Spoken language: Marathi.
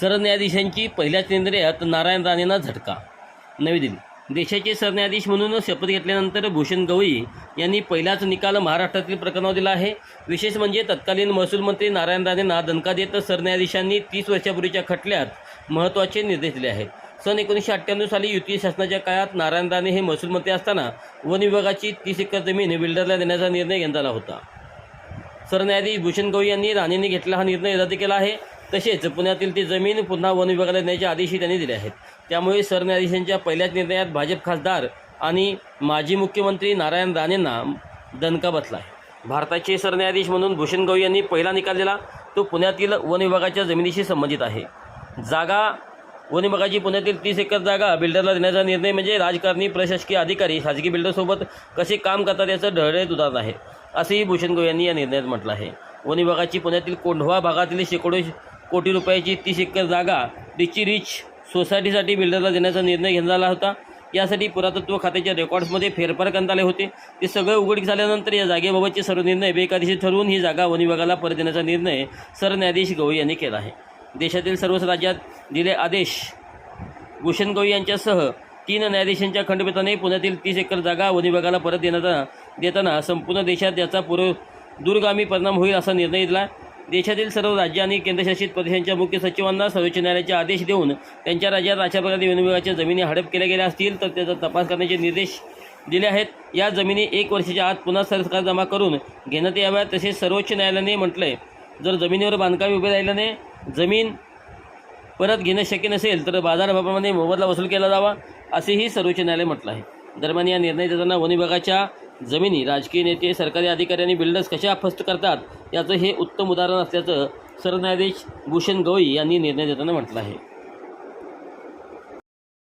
सरन्यायाधीशांची पहिल्याच निर्णयात नारायण राणेंना झटका. नवी दिल्ली. देशाचे सरन्यायाधीश म्हणून शपथ घेतल्यानंतर भूषण गवई यांनी पहिलाच निकाल महाराष्ट्रातील प्रकरणावर दिला आहे. विशेष म्हणजे तत्कालीन महसूल मंत्री नारायण राणेंना दणका देत सरन्यायाधीशांनी तीस वर्षापूर्वीच्या खटल्यात महत्त्वाचे निर्देश दिले आहेत. सन एकोणीसशे अठ्ठ्याण्णव साली युती शासनाच्या काळात नारायण राणे हे महसूल मंत्री असताना वन विभागाची तीस एकर जमीन बिल्डरला देण्याचा निर्णय घेण्यात आला होता. सरन्यायाधीश भूषण गवई यांनी राणेंनी घेतला हा निर्णय रद्द केला आहे. तसेच पुण्यातील ती जमीन पुन्हा वन विभागाला देण्याचे आदेशही त्यांनी दिले आहेत. त्यामुळे सरन्यायाधीशांच्या पहिल्याच निर्णयात भाजप खासदार आणि माजी मुख्यमंत्री नारायण राणेंना दणका बसला आहे. भारताचे सरन्यायाधीश म्हणून भूषण गवई यांनी पहिला निकाल दिला तो पुण्यातील वन विभागाच्या जमिनीशी संबंधित आहे. जागा वन विभागाची पुण्यातील तीस एकर जागा बिल्डरला देण्याचा निर्णय म्हणजे राजकारणी प्रशासकीय अधिकारी खाजगी बिल्डरसोबत कसे काम करतात याचं ढळळेत उदाहरण आहे असंही भूषण गवई यांनी या निर्णयात म्हटलं आहे. वन विभागाची पुण्यातील कोंढवा भागातील शेकडो कोटी रुपयाची तीस एकर जागा रिची रिच सोसायटीसाठी बिल्डरला देण्याचा निर्णय घेण्यात आला होता. यासाठी पुरातत्व खात्याच्या रेकॉर्ड्समध्ये फेरफार करण्यात आले होते. ते सगळं उघडीक झाल्यानंतर या जागेबाबतचे सर्व निर्णय बेकायदेशीर ठरवून ही जागा वन विभागाला परत देण्याचा निर्णय सरन्यायाधीश गवई यांनी केला आहे. देशातील सर्वच राज्यात दिले आदेश. भूषण गवई यांच्यासह तीन न्यायाधीशांच्या खंडपीठाने पुण्यातील तीस एकर जागा वन विभागाला परत देण्याचा देताना संपूर्ण देशात याचा पूर्व दूरगामी परिणाम होईल असा निर्णय दिला. देशातील सर्व राज्य आणि केंद्रशासित प्रदेशांच्या मुख्य सचिवांना सर्वोच्च न्यायालयाचे आदेश देऊन त्यांच्या राज्यात अशा प्रकारे वन विभागाच्या जमिनी हडप केल्या गेल्या असतील तर त्याचा तपास करण्याचे निर्देश दिले आहेत. या जमिनी एक वर्षाच्या आत पुन्हा सरकार जमा करून घेण्यात याव्यात तसेच सर्वोच्च न्यायालयाने म्हटलंय जर जमिनीवर बांधकाम उभे राहिल्याने जमीन परत घेणं शक्य नसेल तर बाजारभावामध्ये मोबदला वसूल केला जावा असेही सर्वोच्च न्यायालय म्हटलं आहे. दरम्यान या निर्णय देताना वनविभागाच्या जमिनी राजकीय नेते सरकारी अधिकाऱ्यांनी बिल्डर्स कशा फस्त करतात याचं हे उत्तम उदाहरण असल्याचं सरन्यायाधीश भूषण गवई यांनी निर्णय देताना म्हटलं आहे.